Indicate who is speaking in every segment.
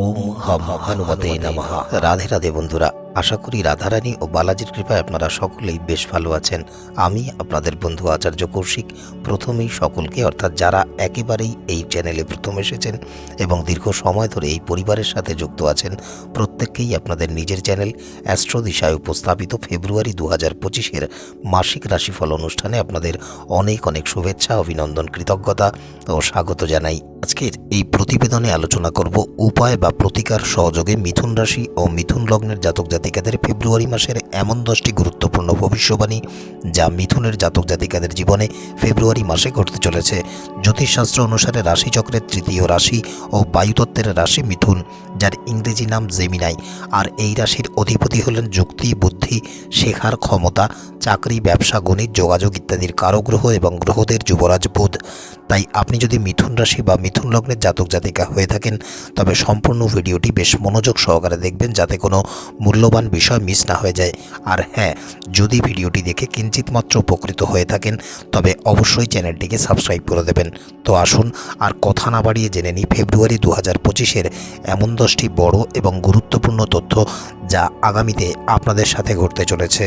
Speaker 1: ওম হম হনুমতে নমঃ। রাধে রাধে বন্ধুরা, আশা করি রাধারানী ও বালাজির কৃপায় আপনারা সকলেই বেশ ভালো আছেন। আমি আপনাদের বন্ধু আচার্য কৌশিক। প্রথমেই সকলকে, অর্থাৎ যারা একেবারেই এই চ্যানেলে প্রথম এসেছেন এবং দীর্ঘ সময় ধরে এই পরিবারের সাথে যুক্ত আছেন, প্রত্যেককেই আপনাদের নিজের চ্যানেল অ্যাস্ট্রো দিশায় উপস্থাপিত ফেব্রুয়ারি দু হাজার পঁচিশের মাসিক রাশিফল অনুষ্ঠানে আপনাদের অনেক অনেক শুভেচ্ছা, অভিনন্দন, কৃতজ্ঞতা ও স্বাগত জানাই। আজকের এই প্রতিবেদনে আলোচনা করব উপায় বা প্রতিকার সহযোগে মিথুন রাশি ও মিথুন লগ্নের জাতক জাতিকাদের ফেব্রুয়ারি মাসের এমন দশটি গুরুত্বপূর্ণ ভবিষ্যবাণী যা মিথুনের জাতক জাতিকাদের জীবনে ফেব্রুয়ারি মাসে ঘটতে চলেছে। জ্যোতিষশাস্ত্র অনুসারে রাশিচক্রের তৃতীয় রাশি ও বায়ুতত্ত্বের রাশি মিথুন, যার ইংরেজি নাম জেমিনাই। আর এই রাশির অধিপতি হলেন যুক্তি, বুদ্ধি, শেখার ক্ষমতা, চাকরি, ব্যবসা, গণিত, যোগাযোগ ইত্যাদির কারগ্রহ এবং গ্রহদের যুবরাজ বুধ। তাই আপনি যদি মিথুন রাশি বা মিথুন লগ্নের জাতক জাতিকা হয়ে থাকেন। তবে সম্পূর্ণ ভিডিওটি বেশ মনোযোগ সহকারে দেখবেন যাতে কোনো মূল্যবান বিষয় মিস না হয়ে যায়। আর হ্যাঁ যদি ভিডিওটি দেখে কিঞ্চিত মাত্র উপকৃত হয়ে থাকেন, তবে অবশ্যই চ্যানেলটিকে সাবস্ক্রাইব করে দেবেন। তো আসুন, আর কথা না বাড়িয়ে জেনে নিই ফেব্রুয়ারি দু হাজার পঁচিশের এমন দশটি বড় এবং গুরুত্বপূর্ণ তথ্য যা আগামীতে আপনাদের সাথে ঘটতে চলেছে।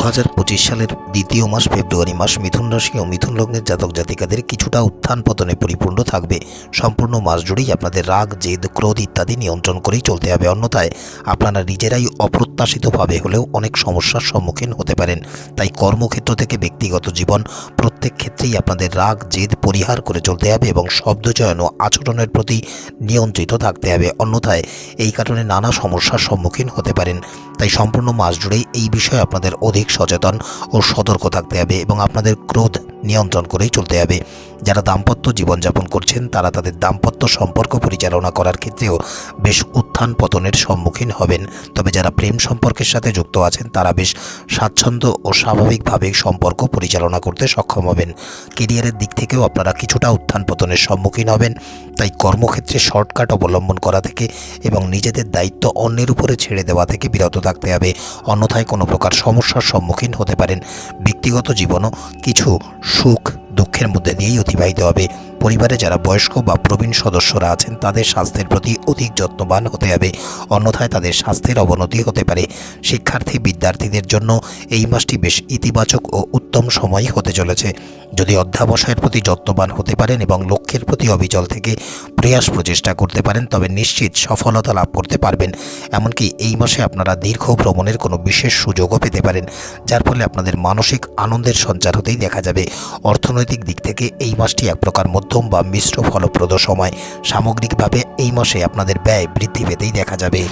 Speaker 1: দু হাজার পঁচিশ সালের দ্বিতীয় মাস ফেব্রুয়ারি মাস মিথুন রাশি ও মিথুন লগ্নের জাতক জাতিকাদের কিছুটা উত্থান পতনে পরিপূর্ণ থাকবে। সম্পূর্ণ মাস জুড়েই আপনাদের রাগ, জেদ, ক্রোধ ইত্যাদি নিয়ন্ত্রণ করেই চলতে হবে। অন্যথায় আপনারা নিজেরাই অপ্রত্যাশিতভাবে হলেও অনেক সমস্যার সম্মুখীন হতে পারেন। তাই কর্মক্ষেত্র থেকে ব্যক্তিগত জীবন প্রত্যেক ক্ষেত্রেই আপনাদের রাগ, জেদ পরিহার করে চলতে হবে এবং শব্দচয়ন ও আচরণের প্রতি নিয়ন্ত্রিত থাকতে হবে। অন্যথায় এই কারণে নানা সমস্যার সম্মুখীন হতে পারেন। তাই সম্পূর্ণ মাস জুড়েই এই বিষয়ে আপনাদের অধিক সচেতন ও সতর্ক থাকতে হবে এবং আপনাদের ক্রোধ নিয়ন্ত্রণ করেই চলতে হবে। যারা দাম্পত্য জীবনযাপন করছেন, তারা তাদের দাম্পত্য সম্পর্ক পরিচালনা করার ক্ষেত্রেও বেশ উত্থান পতনের সম্মুখীন হবেন। তবে যারা প্রেম সম্পর্কের সাথে যুক্ত আছেন, তারা বেশ স্বাচ্ছন্দ্য ও স্বাভাবিকভাবে সম্পর্ক পরিচালনা করতে সক্ষম হবেন। কেরিয়ারের দিক থেকেও আপনারা কিছুটা উত্থান পতনের সম্মুখীন হবেন। তাই কর্মক্ষেত্রে শর্টকাট অবলম্বন করা থেকে এবং নিজেদের দায়িত্ব অন্যের উপরে ছেড়ে দেওয়া থেকে বিরত থাকতে হবে। অন্যথায় কোনো প্রকার সমস্যার সম্মুখীন হতে পারেন। ব্যক্তিগত জীবনও কিছু সুখ দুঃখের মধ্যে দিয়েই অতিবাহিত হবে। পরিবারে যারা বয়স্ক বা প্রবীণ সদস্যরা আছেন, তাদের স্বাস্থ্যের প্রতি অধিক যত্নবান হতে হবে। অন্যথায় তাদের স্বাস্থ্যের অবনতি হতে পারে। শিক্ষার্থী, বিদ্যার্থীদের জন্য এই মাসটি বেশ ইতিবাচক ও উত্তম সময় হতে চলেছে। যদি অধ্যাবসায়ের প্রতি যত্নবান হতে পারেন এবং লক্ষ্যের প্রতি অবিচল থেকে প্রয়াস প্রচেষ্টা করতে পারেন, তবে নিশ্চিত সফলতা লাভ করতে পারবেন। এমনকি এই মাসে আপনারা দীর্ঘ ভ্রমণের কোনো বিশেষ সুযোগও পেতে পারেন, যার ফলে আপনাদের মানসিক আনন্দের সঞ্চার হতেই দেখা যাবে। অর্থনৈতিক দিক থেকে এই মাসটি এক প্রকার মধ্যম বা মিশ্র ফলপ্রদ সময়। সামগ্রিকভাবে এই মাসে আপনাদের ব্যয় বৃদ্ধি পেতেই দেখা যাবে।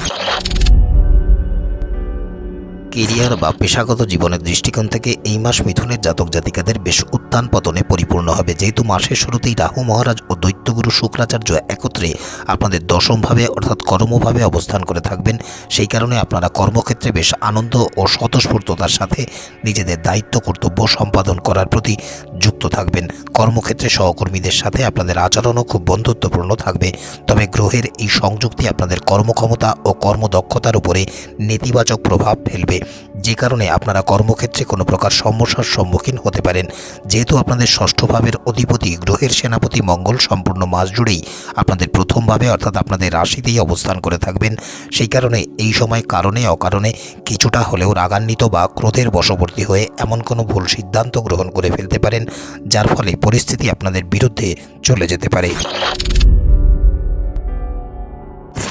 Speaker 1: কেরিয়ার বা পেশাগত জীবনের দৃষ্টিকোণ থেকে এই মাস মিথুনের জাতক জাতিকাদের বেশ উত্থান পতনে পরিপূর্ণ হবে। যেহেতু মাসের শুরুতেই রাহু, মহারাজ ও দৈত্যগুরু শুক্রাচার্য একত্রে আপনাদের দশমভাবে অর্থাৎ কর্মভাবে অবস্থান করে থাকবেন। সেই কারণে আপনারা কর্মক্ষেত্রে বেশ আনন্দ ও স্বতঃস্ফূর্ততার সাথে নিজেদের দায়িত্ব, কর্তব্য সম্পাদন করার প্রতি যুক্ত থাকবেন। কর্মক্ষেত্রে সহকর্মীদের সাথে আপনাদের আচরণও খুব বন্ধুত্বপূর্ণ থাকবে। তবে গ্রহের এই সংযুক্তি আপনাদের কর্মক্ষমতা ও কর্মদক্ষতার উপরে নেতিবাচক প্রভাব ফেলবে। যে কারণে আপনারা কর্মক্ষেত্রে কোনো প্রকার সমস্যার সম্মুখীন হতে পারেন। যেহেতু আপনাদের ষষ্ঠ ভাবের অধিপতি গ্রহের সেনাপতি মঙ্গল সম্পূর্ণ মাস জুড়েই আপনাদের প্রথমভাবে অর্থাৎ আপনাদের রাশিতেই অবস্থান করে থাকবেন। সেই কারণে এই সময় কারণে অকারণে কিছুটা হলেও রাগান্বিত বা ক্রোধের বশবর্তী হয়ে এমন কোনো ভুল সিদ্ধান্ত গ্রহণ করে ফেলতে পারেন, যার ফলে পরিস্থিতি আপনাদের বিরুদ্ধে চলে যেতে পারে।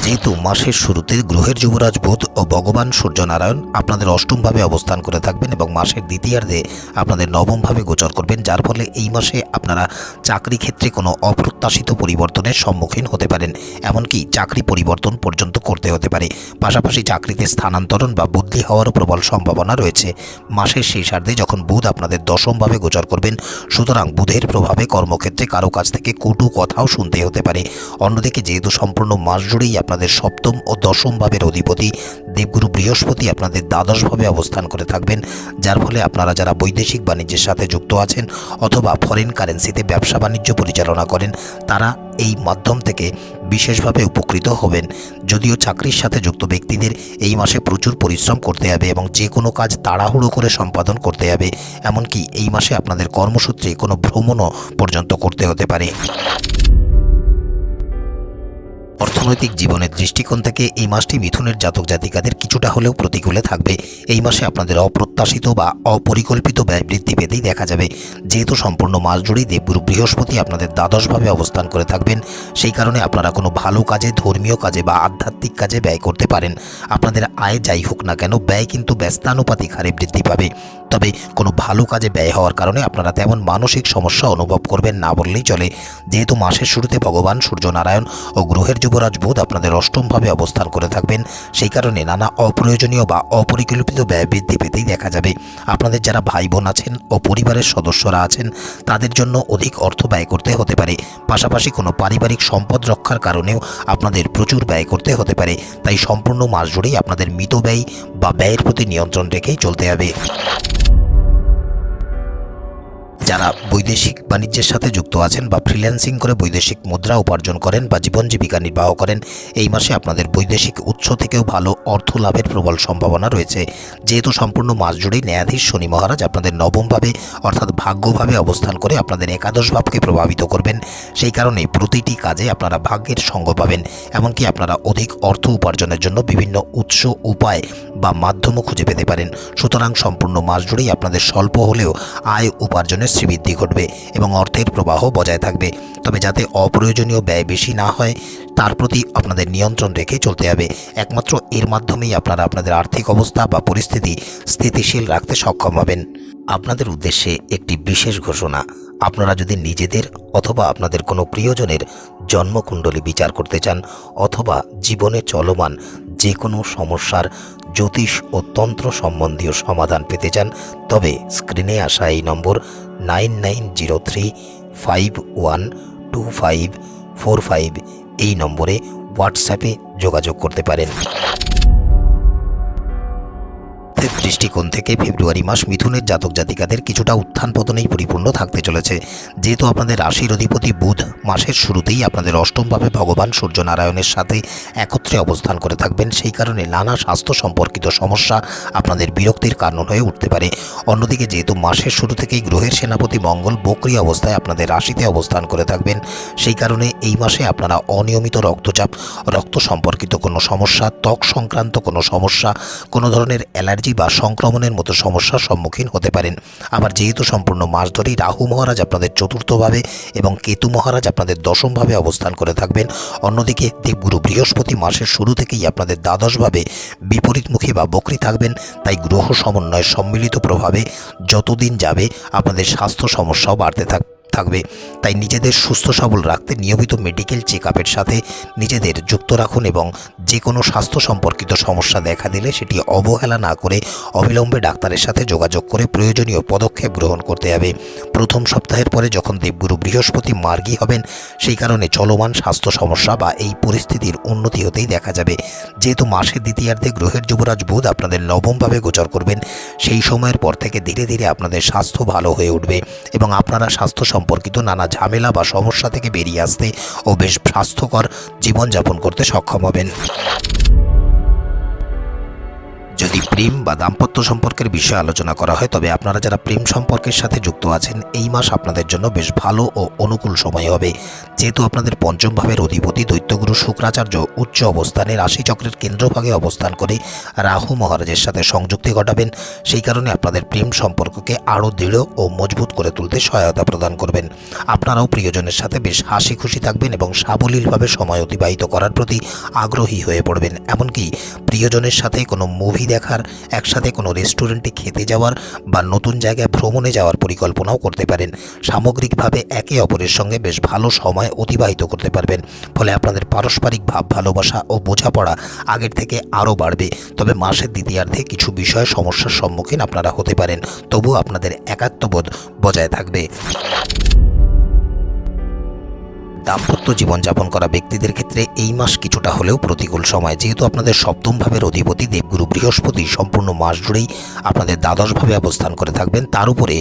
Speaker 1: যেহেতু মাসের শুরুতে গ্রহের যুবরাজ বুধ ও ভগবান সূর্যনারায়ণ আপনাদের অষ্টমভাবে অবস্থান করে থাকবেন এবং মাসের দ্বিতীয়ার্ধে আপনাদের নবমভাবে গোচর করবেন, যার ফলে এই মাসে আপনারা চাকরি ক্ষেত্রে কোনো অপ্রত্যাশিত পরিবর্তনের সম্মুখীন হতে পারেন, এমনকি চাকরি পরিবর্তন পর্যন্ত করতে হতে পারে। পাশাপাশি চাকরিতে স্থানান্তরণ বা বদলি হওয়ারও প্রবল সম্ভাবনা রয়েছে। মাসের শেষার্ধে যখন বুধ আপনাদের দশমভাবে গোচর করবেন, সুতরাং বুধের প্রভাবে কর্মক্ষেত্রে কারও কাছ থেকে কটু কথাও শুনতে হতে পারে। অন্যদিকে যেহেতু সম্পূর্ণ মাস জুড়েই আপনাদের সপ্তম ও দশম ভাবের অধিপতি দেবগুরু বৃহস্পতি আপনাদের দ্বাদশভাবে অবস্থান করে থাকবেন, যার ফলে আপনারা যারা বৈদেশিক বাণিজ্যের সাথে যুক্ত আছেন অথবা ফরেন কারেন্সিতে ব্যবসা বাণিজ্য পরিচালনা করেন, তারা এই মাধ্যম থেকে বিশেষভাবে উপকৃত হবেন। যদিও চাকরির সাথে যুক্ত ব্যক্তিদের এই মাসে প্রচুর পরিশ্রম করতে হবে এবং যে কোনো কাজ তাড়াহুড়ো করে সম্পাদন করতে হবে, এমনকি এই মাসে আপনাদের কর্মসূত্রে কোনো ভ্রমণও পর্যন্ত করতে হতে পারে। অর্থনৈতিক জীবনের দৃষ্টিকোণ থেকে এই মাসটি মিথুনের জাতক জাতিকাদের কিছুটা হলেও প্রতিকূলে থাকবে। এই মাসে আপনাদের অপ্রত্যাশিত বা অপরিকল্পিত ব্যয় বৃদ্ধি পেতেই দেখা যাবে। যেহেতু সম্পূর্ণ মাস জুড়েই দেবগুরু বৃহস্পতি আপনাদের দ্বাদশভাবে অবস্থান করে থাকবেন, সেই কারণে আপনারা কোনো ভালো কাজে, ধর্মীয় কাজে বা আধ্যাত্মিক কাজে ব্যয় করতে পারেন। আপনাদের আয় যাই হোক না কেন, ব্যয় কিন্তু ব্যস্তানুপাতিক হারে বৃদ্ধি পাবে। তবে কোনো ভালো কাজে ব্যয় হওয়ার কারণে আপনারা তেমন মানসিক সমস্যা অনুভব করবেন না বললেই চলে। যেহেতু মাসের শুরুতে ভগবান সূর্যনারায়ণ ও গ্রহের যুবরাজ বুধ আপনাদের অষ্টমভাবে অবস্থান করে থাকবেন। সেই কারণে নানা অপ্রয়োজনীয় বা অপরিকল্পিত ব্যয় বৃদ্ধি পেতেই দেখা যাবে। আপনাদের যারা ভাই বোন আছেন ও পরিবারের সদস্যরা আছেন, তাদের জন্য অধিক অর্থ ব্যয় করতে হতে পারে। পাশাপাশি কোনো পারিবারিক সম্পদ রক্ষার কারণেও আপনাদের প্রচুর ব্যয় করতে হতে পারে। তাই সম্পূর্ণ মাস জুড়েই আপনাদের মিত ব্যয় বা ব্যয়ের প্রতি নিয়ন্ত্রণ রেখেই চলতে হবে। যারা বৈদেশিক বাণিজ্যের সাথে যুক্ত আছেন বা ফ্রিল্যান্সিং করে বৈদেশিক মুদ্রা উপার্জন করেন বা জীবন জীবিকা নির্বাহ করেন, এই মাসে আপনাদের বৈদেশিক উৎস থেকেও ভালো অর্থ লাভের প্রবল সম্ভাবনা রয়েছে। যেহেতু সম্পূর্ণ মাস জুড়েই ন্যায়াধীশ শনি মহারাজ আপনাদের নবমভাবে, অর্থাৎ ভাগ্যভাবে অবস্থান করে আপনাদের একাদশ ভাবকে প্রভাবিত করবেন। সেই কারণে প্রতিটি কাজে আপনারা ভাগ্যের সঙ্গ পাবেন, এমনকি আপনারা অধিক অর্থ উপার্জনের জন্য বিভিন্ন উৎস, উপায় বা মাধ্যমও খুঁজে পেতে পারেন। সুতরাং সম্পূর্ণ মাস জুড়েই আপনাদের স্বল্প হলেও আয় উপার্জনের শ্রীবৃদ্ধি ঘটবে এবং অর্থের প্রবাহ বজায় থাকবে। তবে যাতে অপ্রয়োজনীয় ব্যয় বেশি না হয়, তার প্রতি আপনাদের নিয়ন্ত্রণ রেখে চলতে হবে। একমাত্র এর মাধ্যমেই আপনারা আপনাদের আর্থিক অবস্থা বা পরিস্থিতি স্থিতিশীল রাখতে সক্ষম হবেন। আপনাদের উদ্দেশ্যে একটি বিশেষ ঘোষণা। আপনারা যদি নিজেদের অথবা আপনাদের কোনো প্রিয়জনের জন্মকুণ্ডলী বিচার করতে চান অথবা জীবনে চলমান যে কোনো সমস্যার জ্যোতিষ ও তন্ত্র সম্বন্ধীয় সমাধান পেতে চান, তবে স্ক্রিনে আসা এই নম্বর nine nine zero three five one two five four five এই নম্বরে হোয়াটসঅ্যাপে যোগাযোগ করতে পারেন। অর্থের দৃষ্টিকোণ থেকে ফেব্রুয়ারি মাস মিথুনের জাতক জাতিকাদের কিছুটা উত্থান পতনেই পরিপূর্ণ থাকতে চলেছে। যেহেতু আপনাদের রাশির অধিপতি বুধ মাসের শুরুতেই আপনাদের অষ্টমভাবে ভগবান সূর্যনারায়ণের সাথে একত্রে অবস্থান করে থাকবেন, সেই কারণে নানা স্বাস্থ্য সম্পর্কিত সমস্যা আপনাদের বিরক্তির কারণ হয়ে উঠতে পারে। অন্যদিকে যেহেতু মাসের শুরু থেকেই গ্রহের সেনাপতি মঙ্গল বক্রি অবস্থায় আপনাদের রাশিতে অবস্থান করে থাকবেন, সেই কারণে এই মাসে আপনারা অনিয়মিত রক্তচাপ, রক্ত সম্পর্কিত কোনো সমস্যা, ত্বক সংক্রান্ত কোনো সমস্যা, কোনো ধরনের অ্যালার্জি বা সংক্রমণের মতো সমস্যার সম্মুখীন হতে পারেন। আবার যেহেতু সম্পূর্ণ মাস ধরেই রাহু মহারাজ আপনাদের চতুর্থভাবে এবং কেতু মহারাজ আপনাদের দশমভাবে অবস্থান করে থাকবেন। অন্যদিকে দেবগুরু বৃহস্পতি মাসের শুরু থেকেই আপনাদের দ্বাদশভাবে বিপরীতমুখী বা বকরি থাকবেন। তাই গ্রহ সমন্বয়ের সম্মিলিত প্রভাবে যতদিন যাবে আপনাদের স্বাস্থ্য সমস্যাও বাড়তে থাকবে থাকবে। তাই নিজেদের সুস্থ সবল রাখতে নিয়মিত মেডিকেল চেক আপের সাথে নিজেদের যুক্ত রাখুন এবং যে কোনো স্বাস্থ্য সম্পর্কিত সমস্যা দেখা দিলে সেটি অবহেলা না করে অবিলম্বে ডাক্তারের সাথে যোগাযোগ করে প্রয়োজনীয় পদক্ষেপ গ্রহণ করতে হবে। প্রথম সপ্তাহের পরে যখন দেবগুরু বৃহস্পতি মার্গী হবেন, সেই কারণে চলমান স্বাস্থ্য সমস্যা বা এই পরিস্থিতির উন্নতি হতেই দেখা যাবে। যেহেতু মাসের দ্বিতীয়ার্ধে গ্রহের যুবরাজ বুধ আপনাদের নবমভাবে গোচর করবেন, সেই সময়ের পর থেকে ধীরে ধীরে আপনাদের স্বাস্থ্য ভালো হয়ে উঠবে এবং আপনারা স্বাস্থ্য সম্পর্কিত নানা ঝামেলা বা সমস্যা থেকে বেরিয়ে আসতে ও বেশ স্বাস্থ্যকর জীবনযাপন করতে সক্ষম হবেন। যদি প্রেম বা দাম্পত্য সম্পর্কের বিষয়ে আলোচনা করা হয়, তবে আপনারা যারা প্রেম সম্পর্কের সাথে যুক্ত আছেন, এই মাস আপনাদের জন্য বেশ ভালো ও অনুকূল সময় হবে। যেহেতু আপনাদের পঞ্চম ভাবের অধিপতি দৈত্যগুরু শুক্রাচার্য উচ্চ অবস্থানে রাশিচক্রের কেন্দ্রভাগে অবস্থান করে রাহু মহারাজের সাথে সংযুক্তি ঘটাবেন। সেই কারণে আপনাদের প্রেম সম্পর্ককে আরও দৃঢ় ও মজবুত করে তুলতে সহায়তা প্রদান করবেন। আপনারাও প্রিয়জনের সাথে বেশ হাসি খুশি থাকবেন এবং সাবলীলভাবে সময় অতিবাহিত করার প্রতি আগ্রহী হয়ে পড়বেন। এমনকি প্রিয়জনের সাথে কোনো মুভি দেখার, একসাথে কোনো রেস্টুরেন্টে খেতে যাওয়ার বা নতুন জায়গায় ভ্রমণে যাওয়ার পরিকল্পনাও করতে পারেন। সামগ্রিকভাবে একে অপরের সঙ্গে বেশ ভালো সময় অতিবাহিত করতে পারবেন। ফলে আপনাদের পারস্পরিক ভাব, ভালোবাসা ও বোঝাপড়া আগের থেকে আরও বাড়বে। তবে মাসের দ্বিতীয়ার্ধে কিছু বিষয়ে সমস্যার সম্মুখীন আপনারা হতে পারেন। তবু আপনাদের একাত্মবোধ বজায় থাকবে। দাম্পত্য জীবনযাপন করা ব্যক্তিদের ক্ষেত্রে এই মাস কিছুটা হলেও প্রতিকূল সময়। যেহেতু আপনাদের সপ্তম ভাবের অধিপতি দেবগুরু বৃহস্পতি সম্পূর্ণ মাস জুড়েই আপনাদের দ্বাদশভাবে অবস্থান করে থাকবেন, তার উপরে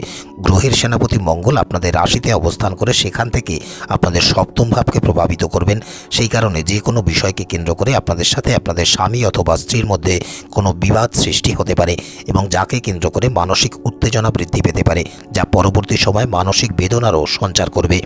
Speaker 1: গ্রহের সেনাপতি মঙ্গল আপনাদের রাশিতে অবস্থান করে সেখান থেকে আপনাদের সপ্তম ভাবকে প্রভাবিত করবেন। সেই কারণে যে কোনো বিষয়কে কেন্দ্র করে আপনাদের সাথে আপনাদের স্বামী অথবা স্ত্রীর মধ্যে কোনো বিবাদ সৃষ্টি হতে পারে এবং যাকে কেন্দ্র করে মানসিক উত্তেজনা বৃদ্ধি পেতে পারে, যা পরবর্তী সময় মানসিক বেদনারও সঞ্চার করবে।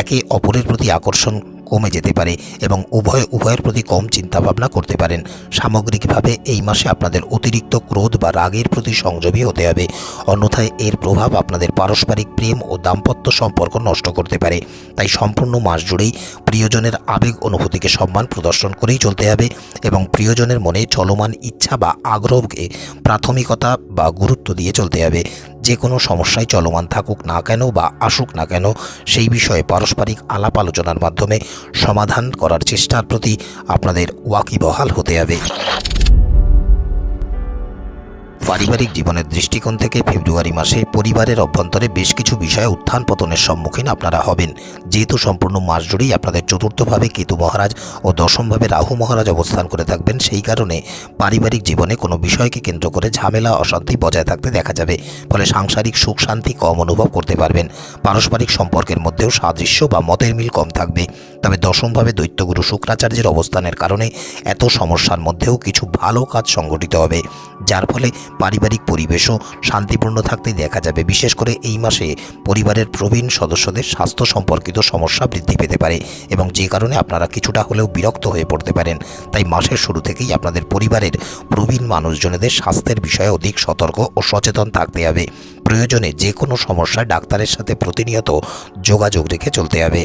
Speaker 1: একে অপরের প্রতি আকর্ষণ কমে যেতে পারে এবং উভয়, উভয়ের প্রতি কম চিন্তাভাবনা করতে পারেন। সামগ্রিকভাবে এই মাসে আপনাদের অতিরিক্ত ক্রোধ বা রাগের প্রতি সংযমী হতে হবে। অন্যথায় এর প্রভাব আপনাদের পারস্পরিক প্রেম ও দাম্পত্য সম্পর্ক নষ্ট করতে পারে। তাই সম্পূর্ণ মাস জুড়েই প্রিয়জনের আবেগ অনুভূতিকে সম্মান প্রদর্শন করেই চলতে হবে এবং প্রিয়জনের মনে চলমান ইচ্ছা বা আগ্রহকে প্রাথমিকতা বা গুরুত্ব দিয়ে চলতে হবে। যে কোনো সমস্যায় চলমান থাকুক না কেন বা আসুক না কেন, সেই বিষয়ে পারস্পরিক আলাপ আলোচনার মাধ্যমে সমাধান করার চেষ্টার প্রতি আপনাদের ওয়াকিবহাল হতে হবে। পারিবারিক জীবনের দৃষ্টিকোণ থেকে ফেব্রুয়ারি মাসে পরিবারের অভ্যন্তরে বেশ কিছু বিষয়ে উত্থান পতনের সম্মুখীন আপনারা হবেন। যেহেতু সম্পূর্ণ মাস জুড়েই আপনাদের চতুর্থভাবে কেতু মহারাজ ও দশমভাবে রাহু মহারাজ অবস্থান করে থাকবেন, সেই কারণে পারিবারিক জীবনে কোনো বিষয়কে কেন্দ্র করে ঝামেলা, অশান্তি বজায় থাকতে দেখা যাবে। ফলে সাংসারিক সুখ শান্তি কম অনুভব করতে পারবেন। পারস্পরিক সম্পর্কের মধ্যেও সাদৃশ্য বা মতের মিল কম থাকবে। তবে দশমভাবে দৈত্যগুরু শুক্রাচার্যের অবস্থানের কারণে এত সমস্যার মধ্যেও কিছু ভালো কাজ সংগঠিত হবে। যার ফলে পারিবারিক পরিবেশও শান্তিপূর্ণ থাকতে দেখা যাবে। বিশেষ করে এই মাসে পরিবারের প্রবীণ সদস্যদের স্বাস্থ্য সম্পর্কিত সমস্যা বৃদ্ধি পেতে পারে এবং যে কারণে আপনারা কিছুটা হলেও বিরক্ত হয়ে পড়তে পারেন। তাই মাসের শুরু থেকেই আপনাদের পরিবারের প্রবীণ মানুষজনেদের স্বাস্থ্যের বিষয়ে অধিক সতর্ক ও সচেতন থাকতে হবে। প্রয়োজনে যে কোনো সমস্যায় ডাক্তারের সাথে প্রতিনিয়ত যোগাযোগ রেখে চলতে হবে।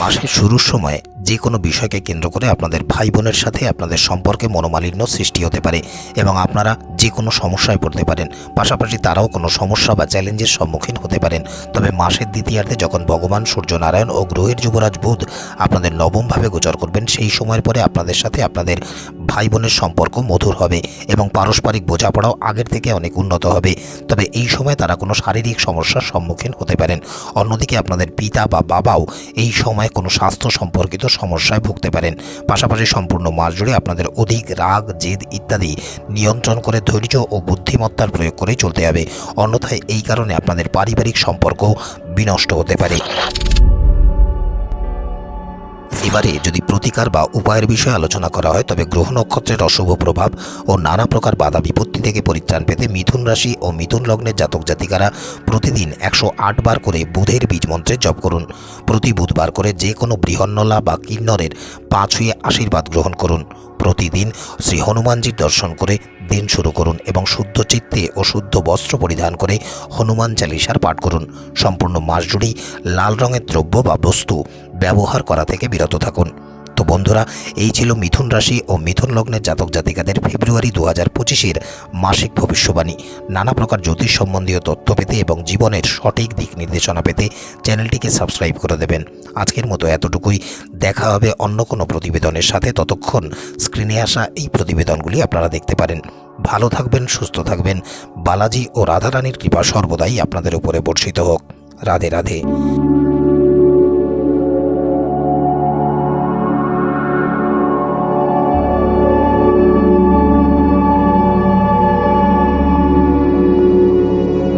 Speaker 1: মাসের শুরুর সময় যে কোনো বিষয়কে কেন্দ্র করে আপনাদের ভাই বোনের সাথে আপনাদের সম্পর্কে মনোমালিন্য সৃষ্টি হতে পারে এবং আপনারা যে কোনো সমস্যায় পড়তে পারেন। পাশাপাশি তারাও কোনো সমস্যা বা চ্যালেঞ্জের সম্মুখীন হতে পারেন। তবে মাসের দ্বিতীয়ার্ধে যখন ভগবান সূর্যনারায়ণ ও গ্রহের যুবরাজ বুধ আপনাদের নবমভাবে গোচর করবেন সেই সময়ের পরে আপনাদের সাথে আপনাদের ভাই বোনের সম্পর্ক মধুর হবে এবং পারস্পরিক বোঝাপড়াও আগের থেকে অনেক উন্নত হবে। তবে এই সময় তারা কোনো শারীরিক সমস্যার সম্মুখীন হতে পারেন। অন্যদিকে আপনাদের পিতা বা বাবাও এই সময় কোনো স্বাস্থ্য সম্পর্কিত সমস্যায় ভুগতে পারেন। পাশাপাশি সম্পূর্ণ মাস জুড়ে আপনাদের অধিক রাগ, জেদ ইত্যাদি নিয়ন্ত্রণ করে ধৈর্য ও বুদ্ধিমত্তার প্রয়োগ করে চলতে হবে। অন্যথায় এই কারণে আপনাদের পারিবারিক সম্পর্ক বিনষ্ট হতে পারে। এবারে যদি প্রতিকার বা উপায়ের বিষয়ে আলোচনা করা হয়, তবে গ্রহ নক্ষত্রের অশুভ প্রভাব ও নানা প্রকার বাধা বিপত্তি থেকে পরিত্রাণ পেতে মিথুন রাশি ও মিথুন লগ্নের জাতক জাতিকারা প্রতিদিন একশো আট বার করে বুধের বীজ মন্ত্রে জপ করুন। প্রতি বুধবার করে যে কোনো বৃহন্নলা বা কিন্নরের পা ছুঁয়ে আশীর্বাদ গ্রহণ করুন। প্রতিদিন শ্রী হনুমানজির দর্শন করে দিন শুরু করুন এবং শুদ্ধ চিত্তে ও শুদ্ধ বস্ত্র পরিধান করে হনুমান চালিসার পাঠ করুন। সম্পূর্ণ মাস জুড়েই লাল রঙের দ্রব্য বা বস্তু ব্যবহার করা থেকে বিরত থাকুন। তো বন্ধুরা, এই ছিল মিথুন রাশি ও মিথুন লগ্নের জাতক জাতিকাদের ফেব্রুয়ারি দু হাজার পঁচিশের মাসিক ভবিষ্যবাণী নানা প্রকার জ্যোতিষ সম্বন্ধীয় তথ্য পেতে এবং জীবনের সঠিক দিক নির্দেশনা পেতে চ্যানেলটিকে সাবস্ক্রাইব করে দেবেন। আজকের মতো এতটুকুই। দেখা হবে অন্য কোনো প্রতিবেদনের সাথে। ততক্ষণ স্ক্রিনে আসা এই প্রতিবেদনগুলি আপনারা দেখতে পারেন। ভালো থাকবেন, সুস্থ থাকবেন। বালাজি ও রাধারানীর কৃপা সর্বদাই আপনাদের উপরে বর্ষিত হোক। রাধে রাধে।